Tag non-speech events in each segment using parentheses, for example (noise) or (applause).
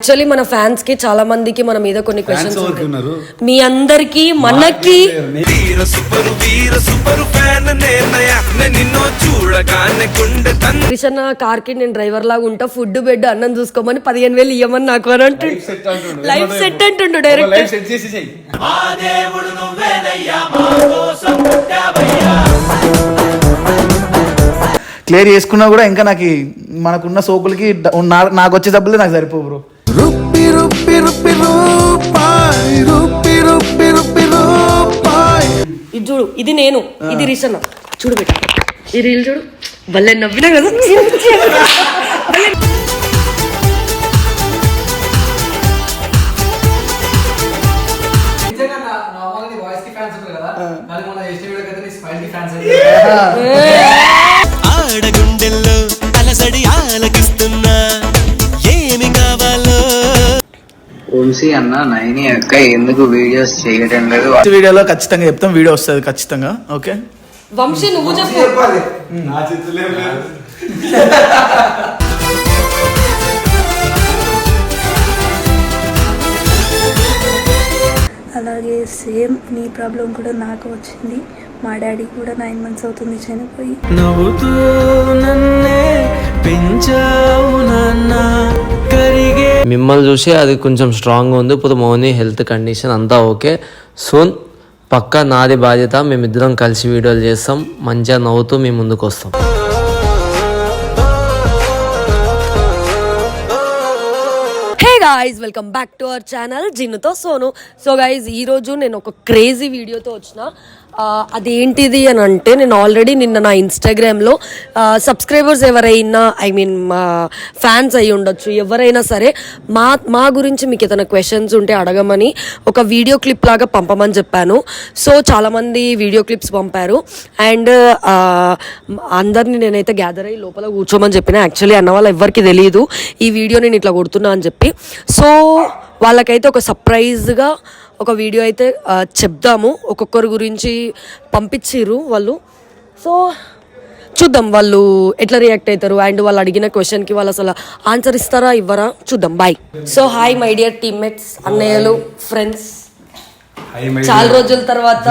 Actually మన ఫ్యాన్స్కి చాలా మందికి మన మీద కొన్ని క్వశ్చన్స్ మీ అందరికి మనకి వీర సూపరు వీర సూపరు ఫ్యాన్ నేనయ్య. నేను నిన్ను చూడగానే గుండె తన్ కిషన్ కార్కి నేను డ్రైవర్ లాగా ఉంటా. ఫుడ్ బెడ్ అన్నం చూసుకోమని పదిహేను వేలు ఇవ్వమని నాకు అని అంటుండు. లైఫ్ సెట్ అంటుండు డైరెక్ట్ క్లియర్ చేసుకున్నా కూడా ఇంకా నాకు మనకున్న సోకులకి నాకు వచ్చే డబ్బులే నాకు సరిపో బ్రో ఇది చూడు ఇది నేను ఇది రిషన్ చూడు బిడ్డ. ఈ రీల్ చూడు. భలే నవ్వినా కదా? భలే నిజంగా నా నార్మల్గా నీ వాయిస్కి ఫ్యాన్స్ ఉంటారు కదా? మరి మొన్న చేసిన వీడియోకి అయితే నీ స్మైల్కి ఫ్యాన్స్ వంశీ అన్న నైని అక్క ఎందుకు వీడియోస్ చేయడం లేదు? నెక్స్ట్ వీడియోలో ఖచ్చితంగా చెప్తాం వీడియో వస్తుంది ఖచ్చితంగా ఓకే? వంశీ నువ్వు చెప్పు. నా చేతులే లేదు. అలాగే సేమ్ నీ ప్రాబ్లం కూడా నాకు వచ్చింది. మా డాడీ కూడా నైన్ మంత్స్ అవుతుంది చనిపోయి. నవ్వుతూ నన్నే మిమ్మల్ని చూసి అది కొంచెం స్ట్రాంగ్గా ఉంది. ఇప్పుడు మౌని హెల్త్ కండిషన్ అంతా ఓకే సోన్ పక్కా నాది బాధ్యత. మేమిద్దరం కలిసి వీడియోలు చేస్తాం. మంచిగా నవ్వుతూ మీ ముందుకు వస్తాం. Hey guys welcome back to our channel జిన్నుతో Sonu so guys ఈరోజు నేను ఒక క్రేజీ వీడియోతో వచ్చిన. అదేంటిది అని అంటే నేను ఆల్రెడీ నిన్న నా ఇన్స్టాగ్రామ్లో సబ్స్క్రైబర్స్ ఎవరైనా ఐ మీన్ మా ఫ్యాన్స్ అయి ఉండొచ్చు ఎవరైనా సరే మా మా గురించి మీకు ఏదైనా క్వశ్చన్స్ ఉంటే అడగమని ఒక వీడియో క్లిప్ లాగా పంపమని చెప్పాను. సో చాలామంది వీడియో క్లిప్స్ పంపారు. అండ్ అందరినీ నేనైతే గ్యాదర్ అయ్యి లోపల కూర్చోమని చెప్పిన. యాక్చువల్లీ అన్న వాళ్ళు ఎవరికి తెలియదు ఈ వీడియో నేను ఇట్లా కొడుతున్నా అని చెప్పి. సో వాళ్ళకైతే ఒక సర్ప్రైజ్గా ఒక వీడియో అయితే చెప్దాము. ఒక్కొక్కరి గురించి పంపించిర్రు వాళ్ళు. సో చూద్దాం వాళ్ళు ఎట్లా రియాక్ట్ అవుతారు అండ్ వాళ్ళు అడిగిన క్వశ్చన్కి వాళ్ళు అసలు ఆన్సర్ ఇస్తారా ఇవ్వరా? చూద్దాం. Bye. So hi my dear teammates అన్నయ్యలు ఫ్రెండ్స్. చాలా రోజుల తర్వాత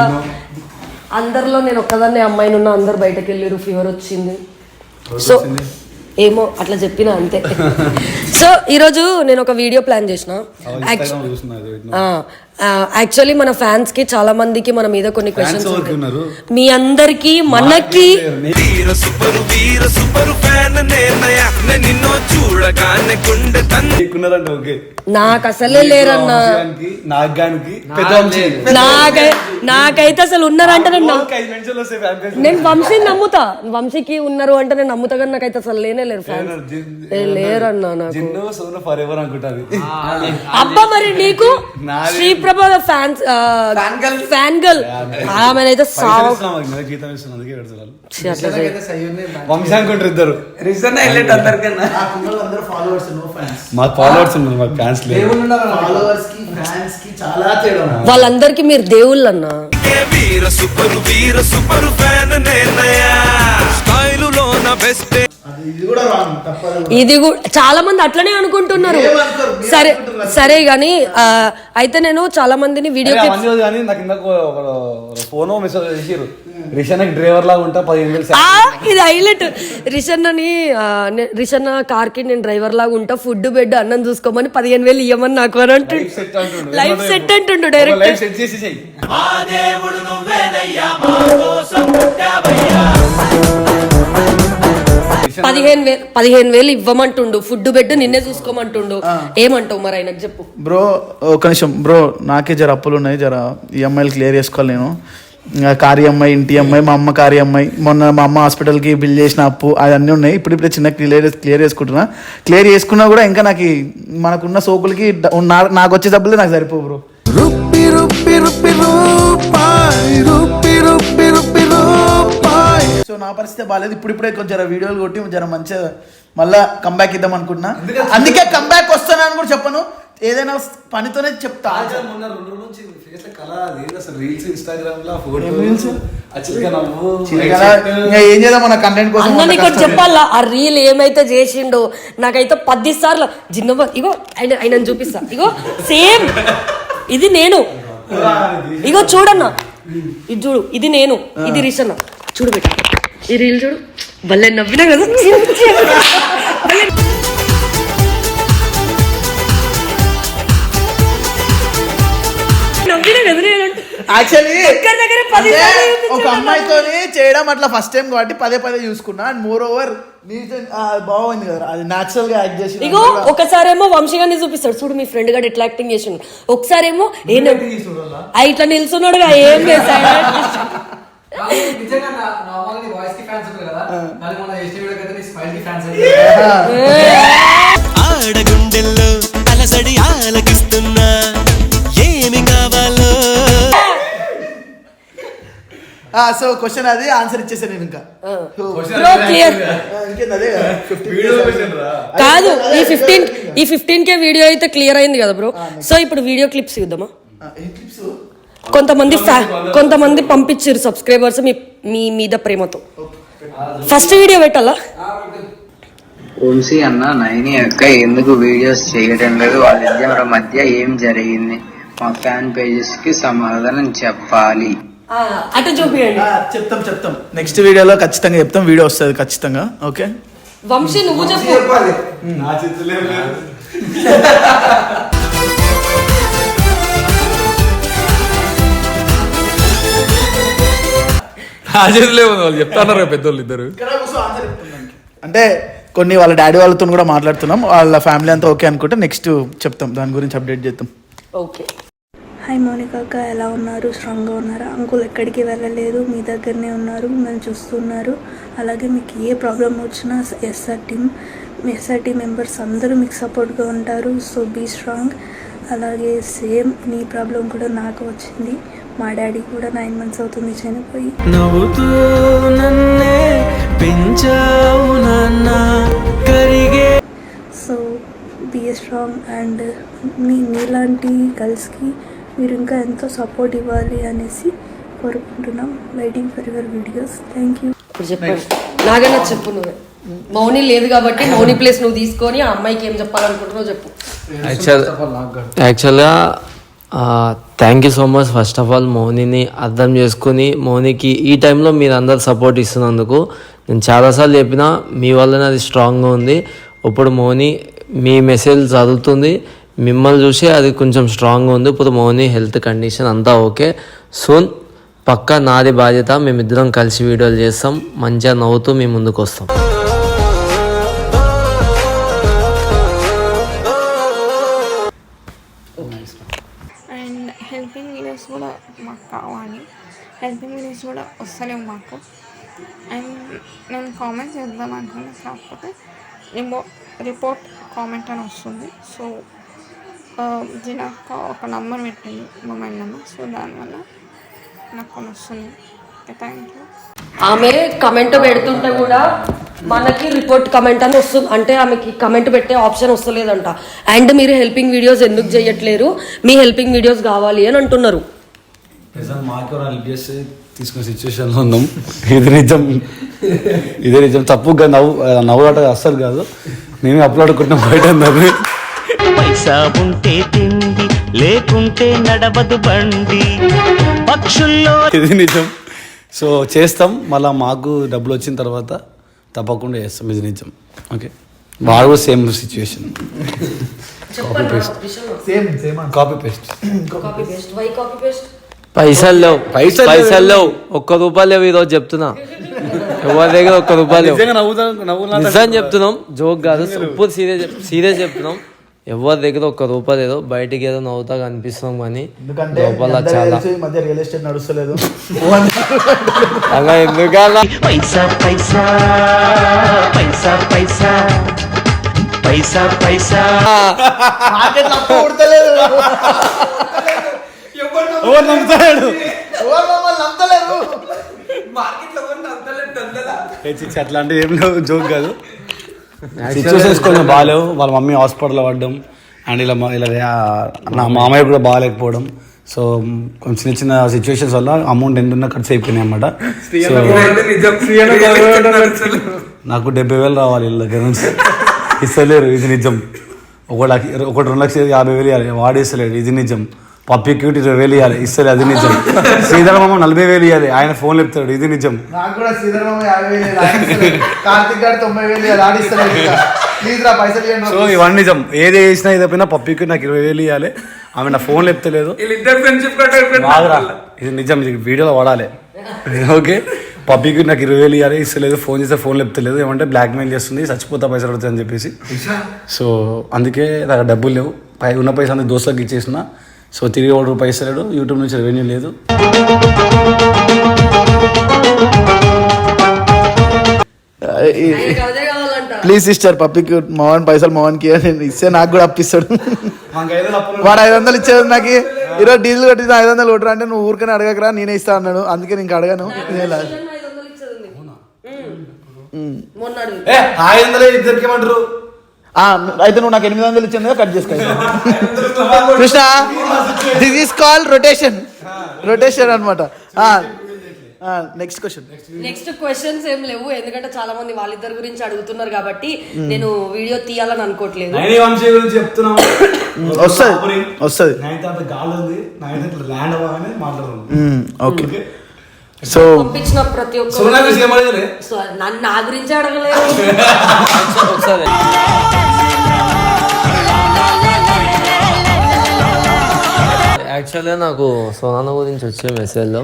అందరిలో నేను ఒక్కదాన్నే అమ్మాయిని ఉన్నా అందరు బయటకు వెళ్ళారు ఫీవర్ వచ్చింది. సో ఏమో అట్లా చెప్పిన అంతే. (laughs) సో ఈరోజు నేను ఒక వీడియో ప్లాన్ చేసిన. యాక్చువల్లీ మన ఫ్యాన్స్కి చాలా మందికి మన మీద కొన్ని క్వశ్చన్స్ మీ అందరికి మనకి వీర సూపరు వీర సూపరు ఫ్యాన్ నేనయ్య. నేను నిన్ను చూడగానే గుండె తన్ ఎక్కున్నారంట ఓకే. నాకు అసలే లేరన్నా. నాకైతే అసలు ఉన్నారంటే నేను వంశీని నమ్ముతా. వంశీకి ఉన్నారు అంటే నేను నమ్ముతా కానీ నాకైతే అసలు లేనే లేరు లేరన్నా నాకు. జిన్ను సోను ఫర్ ఎవర్ అనుకుంటారు అబ్బా మరి నీకు? శ్రీప్రభ ఫ్యాన్స్ ఫ్యాన్ గర్ల్ ఆమెనైతే రీజన్ హైలైట్ అందరికన్నా. ఫాలోవర్స్ ఉన్నారు ఫ్యాన్స్ ఫాలోవర్స్కి ఫ్యాన్స్కి చాలా తేడా. వాళ్ళందరికీ మీరు దేవుళ్ళు అన్నా వీర సూపరు వీర సూపరు ఫ్యాన్ నేనయ్య. స్టైలులో నా బెస్ట్ ఇది కూడా చాలా మంది అట్లనే అనుకుంటున్నారు. సరే సరే గాని అయితే నేను చాలా మందిని వీడియో ఫోన్ రిషానకి డ్రైవర్ లాగా ఉంటా ఇది హైలైట్. రిషన్ అని రిషన్ కార్కి నేను డ్రైవర్ లాగా ఉంటా ఫుడ్ బెడ్ అన్నం చూసుకోమని పదిహేను వేలు ఇవ్వమని నాకు అని అంటుండు. సెట్ అంటుండు. లైఫ్ సెట్ అంటుండు డైరెక్ట్ సెట్ చేసి పదిహేను వేలు పదిహేను వేలు ఇవ్వమంటుండు. ఫుడ్ బెడ్ నిన్నే చూసుకోమంటుండు. ఏమంటావు మరి ఆయనకు చెప్పు. బ్రో ఒక నిమిషం. బ్రో నాకే జర అప్పులు ఉన్నాయి. జర ఈఎంఐలు క్లియర్ చేసుకోవాలి నేను. ఇంకా కారు అమ్మాయి ఇంటి అమ్మాయి మా అమ్మ కారు అమ్మాయి. మొన్న మా అమ్మ హాస్పిటల్కి బిల్ చేసిన అప్పు అవన్నీ ఉన్నాయి. ఇప్పుడు ఇప్పుడు చిన్న క్లియర్ క్లియర్ చేసుకుంటున్నా. క్లియర్ చేసుకున్నా కూడా ఇంకా నాకు ఈ మనకున్న సోకులకి నాకు వచ్చే డబ్బులే నాకు సరిపో బ్రో. రుప్పి రుప్పి రుప్పి రూపాయి రుప్పి రుప్పి రుప్పి సో నా పరిస్థితి బాగాలేదు ఇప్పుడు ఇప్పుడే కొంచెం జర వీడియోలు కొట్టి జర మంచిగా మళ్ళా కంబ్యాక్ ఇద్దాం అనుకుంటున్నా. అందుకే కంబ్యాక్ వస్తానని కూడా చెప్పను. ఏదైనా పనితోనే చెప్తా. మొన్న రెండు రోజుల నుంచి ఫేస్లో కళ అది ఏంది అసలు రీల్స్ ఇన్స్టాగ్రామ్లో ఏం చేద్దాం? మన కంటెంట్ కోసం అన్న నీకు. చెప్పాలా? ఆ రీల్ ఏమైతే చేసిండో? నాకైతే పది సార్లు జిన్నవ ఇగో ఆయన ఆయన చూపిస్తా. ఇగో సేమ్. ఇది నేను. ఇగో చూడన్న. ఇది చూడు ఇది నేను. ఇది రిషన్న. చూడు ఈ రీల్ చూడు. భలే నవ్వినా కదా? నవ్వినా కదా యాక్చువల్లీ ఒక్కరి దగ్గర పది సార్లు ఒక అమ్మాయితోని చేయడం అట్లా ఫస్ట్ టైం కాబట్టి పదే పదే చూసుకున్నా. అండ్ మోర్ ఓవర్ బాగుంది కదా అది నాచురల్గా యాక్ట్ చేసి ఇగో ఒకసారేమో వంశీగాన్ని చూపిస్తాడు. చూడు మీ ఫ్రెండ్ గారు ఎట్లా యాక్టింగ్ చేసిండు. ఒకసారేమో ఏ ఇట్లా నిల్చున్నాడు ఏం చేశాడు (laughs) కాదు, నిజంగా నార్మల్ నీ వాయిస్కి ఫ్యాన్స్ ఉంటారు కదా. కానీ మన ఎస్టీ వీడియోకి అయితే నీ స్మైల్కి ఫ్యాన్స్ ఆడగుండెల్లో అలసడి ఆలకిస్తున్నా. ఏమి కావాలో? సో క్వశ్చన్ అది ఆన్సర్ ఇచ్చేసాను నేను ఇంకా. కదా, 15 వీడియో days పెట్టాను రా. కాదు ఈ ఫిఫ్టీన్ ఈ ఫిఫ్టీన్ కే వీడియో అయితే క్లియర్ అయింది కదా బ్రో సో ఇప్పుడు వీడియో క్లిప్స్ చూద్దామా ఆ, ఏం clips? కొంతమంది ఫ్యా కొంతమంది పంపించారు సబ్స్క్రైబర్స్ మీ మీ మీద ప్రేమతో. ఫస్ట్ వీడియో పెట్టాలా? వంశీ అన్న నైని అక్క ఎందుకు వీడియోస్ చేయడం లేదు? వాళ్ళిద్దరి మధ్య ఏం జరిగింది? మా ఫ్యాన్ పేజెస్కి సమాధానం చెప్పాలి. అటు చూపియండి. చెప్తాం చెప్తాం. నెక్స్ట్ వీడియోలో ఖచ్చితంగా చెప్తాం. వీడియో వస్తుంది ఖచ్చితంగా ఓకే? వంశీ నువ్వు చెప్పు. నా చేతులు ఏం లేదు ఆ చేతిలో ఉంది వాళ్ళు చెప్తాన్నారు పెద్దోళ్ళు ఇద్దరు అంటే కొన్ని వాళ్ళ డాడీ వాళ్ళతో కూడా మాట్లాడుతున్నాం. వాళ్ళ ఫ్యామిలీ అంతా ఓకే అనుకుంటే నెక్స్ట్ చెప్తాం. దాని గురించి అప్డేట్ చేద్దాం. ఓకే. హాయ్ మౌనిక అక్క. ఎలా ఉన్నారు? స్ట్రాంగ్గా ఉన్నారా? అంకుల్ ఎక్కడికి వెళ్ళలేదు. మీ దగ్గరనే ఉన్నారు. మిమ్మల్ని చూస్తున్నారు. అలాగే మీకు ఏ ప్రాబ్లం వచ్చినా SR team SR team members అందరూ మీకు సపోర్ట్గా ఉంటారు. సో బీ స్ట్రాంగ్ అలాగే సేమ్ నీ ప్రాబ్లం కూడా నాకు వచ్చింది. మా డాడీ కూడా నైన్ మంత్స్ అవుతుంది చనిపోయి. నవ్వుతూ నన్నే పెంచావు నాన్న కరిగే. సో బీ స్ట్రాంగ్ అండ్ మీ మీలాంటి గర్ల్స్కి మీరు ఇంకా ఎంతో సపోర్ట్ ఇవ్వాలి అనేసి కోరుకుంటున్నాం. Waiting for your videos thank you ఇప్పుడు చెప్పండి. నాగన్నా చెప్పు నువ్వే. మౌని లేదు కాబట్టి మౌని ప్లేస్ నువ్వు తీసుకొని ఆ అమ్మాయికి ఏం చెప్పాలనుకుంటున్నావు చెప్పు. యాక్చువల్ యాక్చువల్గా thank you so much first of all మౌనిని అర్థం చేసుకుని మౌనికి ఈ టైంలో మీరు అందరు సపోర్ట్ ఇస్తున్నందుకు నేను చాలాసార్లు చెప్పిన మీ వల్లనే అది స్ట్రాంగ్గా ఉంది. ఇప్పుడు మోనీ మీ మెసేజ్ చదువుతుంది. మిమ్మల్ని చూసి అది కొంచెం స్ట్రాంగ్గా ఉంది. ఇప్పుడు మోనీ హెల్త్ కండిషన్ అంతా ఓకే సోన్ పక్కా నాది బాధ్యత. మేమిద్దరం కలిసి వీడియోలు చేస్తాం. మంచిగా నవ్వుతూ మీ ముందుకు వస్తాం. హెల్పింగ్ వీడియోస్ కూడా వస్తలేవు మాకు. అండ్ నేను కామెంట్ చేద్దాం అనుకున్నా. కాకపోతే రిమో రిపోర్ట్ కామెంట్ అని వస్తుంది. సో దీనికి ఒక నంబర్ పెట్టింది మొబైల్ నెంబర్ సో దానివల్ల నాకు కొన్ని వస్తుంది. థ్యాంక్ యూ ఆమె కమెంట్ పెడుతుంటే కూడా మనకి రిపోర్ట్ కమెంట్ అని వస్తుంది అంటే ఆమెకి కమెంట్ పెట్టే ఆప్షన్ వస్తలేదంట. అండ్ మీరు హెల్పింగ్ వీడియోస్ ఎందుకు చేయట్లేరు? మీ హెల్పింగ్ వీడియోస్ కావాలి అని అంటున్నారు. నిజం మాకు హెల్ప్ చేస్తే తీసుకునే సిచ్యువేషన్లో ఉన్నాం. ఇది నిజం. ఇది నిజం. తప్పుగా నవ్వు నవ్వులాట అస్సలు కాదు. మేము అప్లోడుకుంటున్నాం బయట అందరినీ. పైసా ఉంటే తిండి లేకుంటే నడవదు బండి. పక్షుల్లో ఇది నిజం. సో చేస్తాం. మళ్ళీ మాకు డబ్బులు వచ్చిన తర్వాత తప్పకుండా చేస్తాం. ఇది నిజం. ఓకే. వాడు కూడా same situation copy paste same same copy paste copy paste why copy paste పైసలు లేవు. పైసలు పైసలు లేవు. ఒక్క రూపాయలు లేవు ఈరోజు చెప్తున్నా. ఎవరి దగ్గర ఒక్క రూపాయలు లేవు. నిజం చెప్తున్నాం. జోక్ కాదు. ఇప్పుడు సీరియస్ సీరియస్ చెప్తున్నాం. ఎవరి దగ్గర ఒక్క రూపాయలు ఏదో బయటికి ఏదో నవ్వుతా కనిపిస్తున్నాం కానీ లోపల చాలా మధ్య రియల్ ఎస్టేట్ నడుస్తలేదు. అలా ఎందుకలా? పైసా పైసా పైసా పైసా పైసా పైసా. (laughs) ఎవరు నమ్ముతాడు? అట్లాంటివి ఏం లేవు జోక్ కాదు. సిచ్యువేషన్స్ కొంచెం బాగాలేవు. వాళ్ళ మమ్మీ హాస్పిటల్లో పడ్డం. అండ్ ఇలా ఇలా నా మామయ్య కూడా బాగాలేకపోవడం. సో కొంచెం చిన్న చిన్న సిచ్యువేషన్స్ వల్ల అమౌంట్ ఎంత ఉన్నా ఖర్చు అయిపోయినాయి అనమాట నాకు డెబ్బై వేలు రావాలి వీళ్ళ దగ్గర నుంచి. ఇస్తలేరు ఇది నిజం. ఒక లక్ష ఒకటి రెండు లక్షలు యాభై వేలు ఇవ్వాలి. వాడు ఇస్తలేడు ఇది నిజం. పప్పి క్యూట్ ఇరవై వేలు ఇవ్వాలి ఇస్తలే అది నిజం. శ్రీధరమామ నలభై వేలు ఇవ్వాలి ఆయన ఫోన్ చెప్తాడు ఇది నిజం. నాకు కూడా యాభై వేలు. కార్తిక్ గారు తొంభై వేలు సో ఇవన్నీ నిజం. ఏది చేసినా ఏదైనా పప్పికి నాకు ఇరవై వేలు ఇవ్వాలి ఆమె నా ఫోన్ చెప్తలేదు. ఇది నిజం. ఇది వీడియోలో వాడాలి. ఓకే? పబ్లిక్ నాకు ఇరవై వేలు ఇవ్వాలి ఇస్తలేదు. ఫోన్ చేస్తే ఫోన్ చెప్తలేదు. ఏమంటే బ్లాక్ మెయిల్ చేస్తుంది. చచ్చిపోతా పైసలు పడుతుంది అని చెప్పేసి సో అందుకే నాకు డబ్బులు లేవు. పై ఉన్న పైసలు దోస్తులకు ఇచ్చేసిన సో తిరిగి ఒకటి రూపాయి ఇస్తలేడు యూట్యూబ్ నుంచి రెవెన్యూ లేదు. ప్లీజ్ సిస్టర్ పప్పికి మోహన్ పైసలు మోహన్కి నేను ఇస్తే నాకు కూడా అప్పిస్తాడు. వాడు ఐదు వందలు ఇచ్చేది నాకు. ఈరోజు డీజిల్ కొట్టిన ఐదు వందలు కొట్టరా అంటే నువ్వు ఊరికనే అడగకరా నేనే ఇస్తా అన్నాడు. అందుకే నీకు. అడగను ఇద్దరికి ఏమంటారు? అయితే నువ్వు నాకు ఎనిమిది వందలు ఇచ్చింది కట్ చేసుకో (laughs) Krishna this is call rotation rotation అనమాట నెక్స్ట్ క్వశ్చన్ నెక్స్ట్ క్వశ్చన్స్ ఏం లేవు ఎందుకంటే చాలా మంది వాళ్ళిద్దరి గురించి అడుగుతున్నారు కాబట్టి నేను వీడియో తీయాలని అనుకోవట్లేదు వస్తుంది వస్తుంది. నైన్ తర్వాత గాలి ఉంది నైన్ ఇట్లా ల్యాండ్ ఓకే సో పంపించిన ప్రతి ఒక్క సో నన్ను నా గురించి అడగలేదు ఒకసారి యాక్చువల్గా నాకు సోనాన గురించి వచ్చే మెసేజ్లో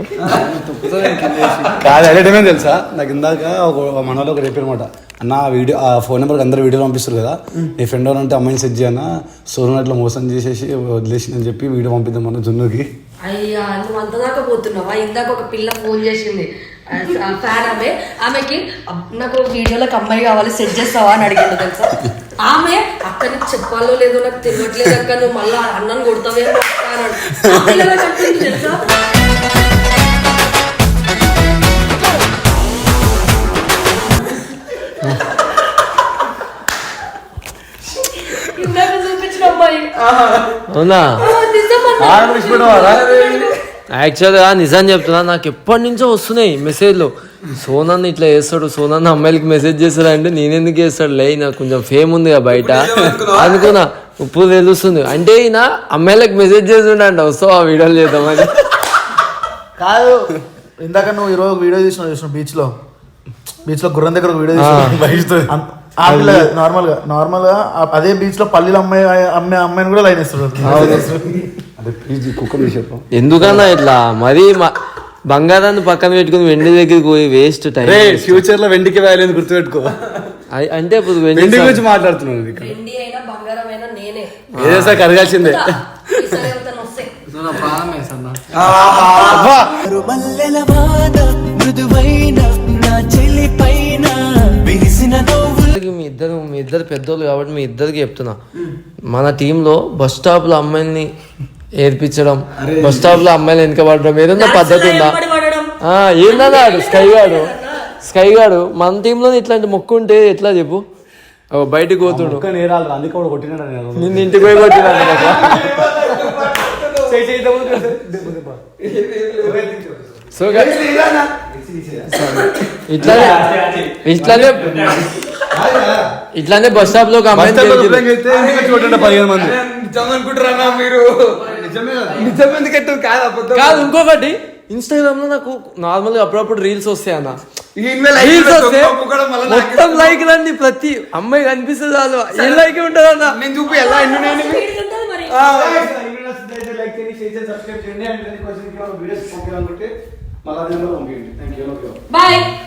కాదు ఏమైంది తెలుసా? నాకు ఇందాక ఒక మనలో ఒక రేపు అనమాట అన్న ఆ వీడియో ఆ ఫోన్ నెంబర్కి అందరు వీడియో పంపిస్తారు కదా. నీ ఫ్రెండ్ అంటే అమ్మాయిని సెట్ చేయనా? సోను అట్లా మోసం చేసేసి వదిలేసిందని చెప్పి వీడియో పంపిద్దాం మన జున్నుకి. అయ్యా నువ్వు అంత దాకా పోతున్నావా? ఇందాక ఒక పిల్ల ఫోన్ చేసింది. ఫ్యాన్ ఆమె. ఆమెకి నాకు వీడియోలోకి అమ్మాయి కావాలి సెట్ చేస్తావా అని అడిగాను తెలుసా? ఆమె అక్క నీకు చెప్పాలో లేదో నాకు తెలియట్లేదు అక్క నువ్వు మళ్ళీ అన్నం కొడతావేమో అని అన్నాడు. తెలుసా? అవునా? యాక్చువల్గా నిజం చెప్తున్నా నాకు ఎప్పటి నుంచో వస్తున్నాయి మెసేజ్లు. సోనాన్ని ఇట్లా చేస్తాడు సోనాన్ని అమ్మాయిలకి మెసేజ్ చేస్తాడు అంటే నేనెందుకు చేస్తాడు? లే నాకు కొంచెం ఫేమ్ ఉంది కదా బయట. అనుకున్నా ఇప్పుడు తెలుస్తుంది. అంటే ఈయన అమ్మాయిలకు మెసేజ్ చేస్తుండ వస్తావు ఆ వీడియోలు చేద్దామని కాదు ఇందాక నువ్వు ఈరోజు వీడియో చూసిన బీచ్లో బీచ్లో గుర్రం దగ్గర వీడియో పిల్ల నార్మల్గా నార్మల్గా అదే బీచ్లో పల్లీలు అమ్మాయి అమ్మాయి అమ్మాయిని కూడా లైన్ చెప్పు. ఎందుకన్నా ఇట్లా? మరీ బంగారాన్ని పక్కన పెట్టుకుని వెండి దగ్గరికి పోయి వేస్ట్. టైం ఫ్యూచర్లో వెండికి వ్యాల్యూ గుర్తుపెట్టుకో. అంటే ఇప్పుడు వెండి గురించి మాట్లాడుతున్నాను నేనే. ఏదేసా కరగాల్సిందే. ఈసారి పెద్దోళ్ళు కాబట్టి మీ ఇద్దరికి చెప్తున్నా. మన టీంలో బస్ స్టాప్లో అమ్మాయిల్ని ఏర్పించడం బస్ స్టాప్లో అమ్మాయిలు వెనక పడడం ఏదన్నా పద్ధతి ఉందా? ఏందన్నాడు స్కై గాడు. స్కై గాడు మన టీంలో ఇట్లాంటి మొక్కు ఉంటే ఎట్లా చెప్పు? బయటికి పోతుడు. కుక్క నేరాలు అందుకే కూడా కొట్టినాడు నేను నిన్ను ఇంటికి పోయి కొట్టినాడు సో ఇట్లానే ఇట్లానే ఇట్లానే బస్ స్టాప్లో అనుకుంటారా మీరు? కాదు. ఇంకొకటి. ఇన్స్టాగ్రామ్లో నాకు నార్మల్గా అప్పుడప్పుడు రీల్స్ వస్తాయి అన్న. రీల్స్ వస్తే మొత్తం లైక్ అన్ని ప్రతి అమ్మాయి కనిపిస్తుంది చాలు. ఏ లైక్ ఉంటుంది అన్న? నేను చూపి ఎలా ఎన్ని బాయ్